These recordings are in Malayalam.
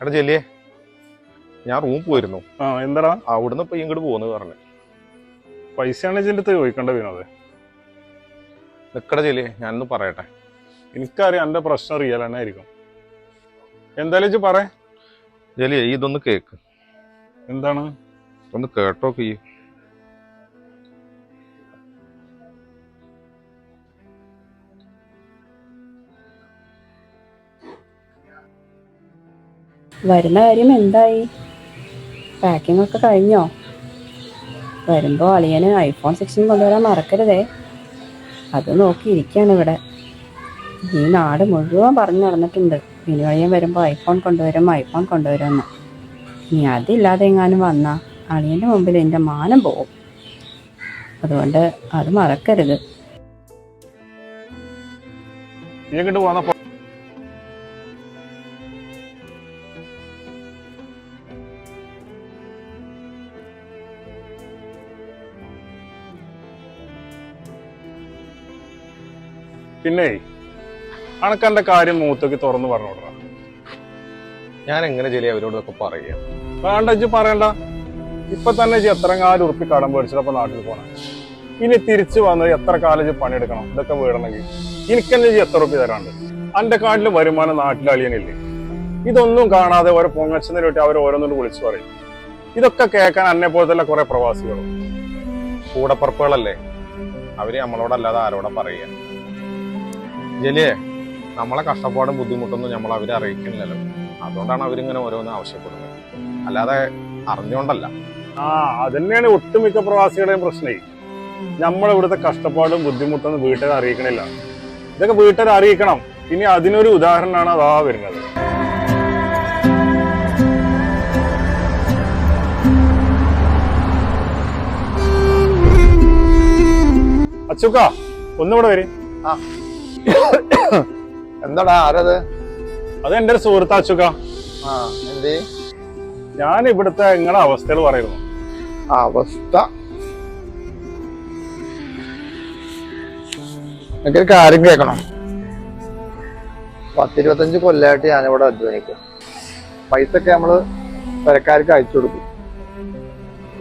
എടാ ചെല്ലിയേ ഞാൻ റൂം പോയിരുന്നു. ആ എന്താടാ? അവിടുന്ന് ഇപ്പൊ ഇങ്ങോട്ട് പോകുന്നു പറഞ്ഞു. പൈസയാണ് ഇതിന്റെ അടുത്ത് ചോദിക്കേണ്ട വിനോദേ? നിക്കട ചെല്ലിയേ ഞാനൊന്ന് പറയട്ടെ. എനിക്കറിയാം എന്റെ പ്രശ്നം റിയൽ തന്നെ ആയിരിക്കും. എന്തായാലും ഇജ്ജ് പറ. ചെല്ലിയേ ഇതൊന്ന് കേക്ക്. എന്താണ്? ഒന്ന് കേട്ടോക്ക് ഈ. വരുന്ന കാര്യം എന്തായി? പാക്കിംഗ് ഒക്കെ കഴിഞ്ഞോ? വരുമ്പോൾ അളിയന് ഐഫോൺ സിക്സ്റ്റീൻ കൊണ്ടുവരാൻ മറക്കരുതേ. അത് നോക്കിയിരിക്കുകയാണ് ഇവിടെ. ഈ നാട് മുഴുവൻ പറഞ്ഞു നടന്നിട്ടുണ്ട്. ഇനി വഴിയൻ വരുമ്പോൾ ഐഫോൺ കൊണ്ടുവരും ഐഫോൺ കൊണ്ടുവരുമെന്ന്. ഇനി അതില്ലാതെ എങ്ങാനും വന്നാൽ അളിയന്റെ മുമ്പിൽ എന്റെ മാനം പോകും അതുകൊണ്ട് അത് മറക്കരുത്. നീ പോന്ന അണക്കാന്റെ കാര്യം മൂത്തേക്ക് തുറന്നു പറഞ്ഞോടാ. ഞാൻ എങ്ങനെ ചെല്ലിയ അവരോടൊക്കെ പറയുക വേണ്ട ഇജ്ജ് പറയണ്ട. ഇപ്പൊ തന്നെ ഇജ്ജ് എത്ര കാലം ഉറുപ്പി കടം പേടിച്ചിട്ടപ്പോ നാട്ടിൽ പോണം? ഇനി തിരിച്ചു വന്ന് എത്ര കാലം ഇജ്ജ് പണിയെടുക്കണം? ഇതൊക്കെ വീടണമെങ്കിൽ എനിക്കെന്നെ ഇജ്ജ് എത്ര ഉറുപ്പി തരാണ്ട്? അന്റെ കാട്ടിലും വരുമാനം നാട്ടിലളിയനില്ലേ ഇതൊന്നും കാണാതെ ഓരോ പൊങ്ങച്ചതിനെ പറ്റി അവർ ഓരോന്നും വിളിച്ചു പറയും. ഇതൊക്കെ കേൾക്കാൻ എന്നെ പോലത്തെ കുറെ പ്രവാസികളും. കൂടപ്പറപ്പുകളല്ലേ? അവർ നമ്മളോടല്ലാതെ ആരോടാ പറയാ? ജലിയേ നമ്മളെ കഷ്ടപ്പാടും ബുദ്ധിമുട്ടൊന്നും നമ്മൾ അവരെ അറിയിക്കുന്നില്ലല്ലോ. അതുകൊണ്ടാണ് അവരിങ്ങനെ ഓരോന്ന് ആവശ്യപ്പെടുന്നത്. അല്ലാതെ അറിഞ്ഞുകൊണ്ടല്ല ആ അതന്നെയാണ് ഒട്ടുമിക്ക പ്രവാസികളുടെയും പ്രശ്നേ. നമ്മൾ ഇവിടുത്തെ കഷ്ടപ്പാടും ബുദ്ധിമുട്ടൊന്നും വീട്ടുകാർ അറിയിക്കണില്ല. ഇതൊക്കെ വീട്ടുകാർ അറിയിക്കണം. ഇനി അതിനൊരു ഉദാഹരണമാണ് അതാ വരുന്നത്. അച്ചുക്ക ഒന്നുകൂടെ വരും. എന്താടാ ആരത്? അത് എന്റെ ഒരു സുഹൃത്ത് അച്ചുക്ക ഞാൻ ഇവിടുത്തെ നിങ്ങളുടെ അവസ്ഥകൾ പറയുന്നു. അവസ്ഥ? എനിക്കൊരു കാര്യം കേൾക്കണം. പത്തിരുപത്തഞ്ച് കൊല്ലമായിട്ട് ഞാനിവിടെ അധ്വാനിക്കും പൈസ ഒക്കെ നമ്മൾ പെരക്കാർക്ക് അയച്ചു കൊടുക്കും.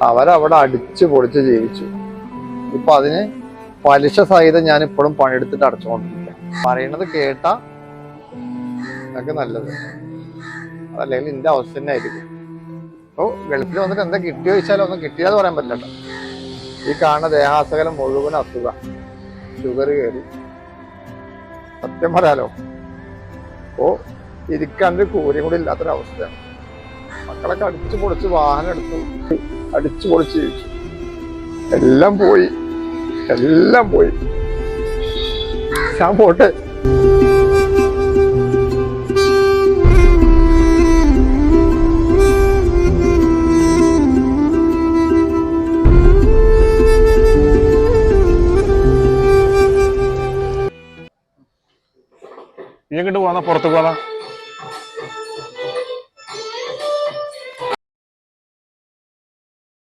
അവരവിടെ അടിച്ചു പൊളിച്ച് ജീവിച്ചു. ഇപ്പൊ അതിന് പലിശ സഹിതം ഞാൻ ഇപ്പോഴും പണിയെടുത്തിട്ട് അടച്ചുകൊണ്ടിരിക്കുക പറയണത് കേട്ട ഒക്കെ നല്ലത്. അതല്ലെങ്കിൽ എന്റെ അവസ്ഥ തന്നെ ആയിരിക്കും. ഓ ഗൾഫിൽ വന്നിട്ട് എന്താ കിട്ടിയോ ചോദിച്ചാലോ ഒന്നും കിട്ടിയാന്ന് പറയാൻ പറ്റില്ല ഈ കാണുന്ന ദേഹാസകലം മുഴുവൻ അസുഖ. ഷുഗർ കയറി സത്യം പറയാലോ. ഓ ഇരിക്കാണ്ട് കൂലിയും കൂടി ഇല്ലാത്തൊരവസ്ഥയാണ് മക്കളൊക്കെ അടിച്ചു പൊളിച്ച് വാഹനം എടുത്തു. അടിച്ചു പൊളിച്ച് ജീവിച്ചു. എല്ലാം പോയി. എല്ലാം പോയി. ഞാൻ ഇങ്ങോട്ട് പോന്നാ പുറത്ത് പോന്ന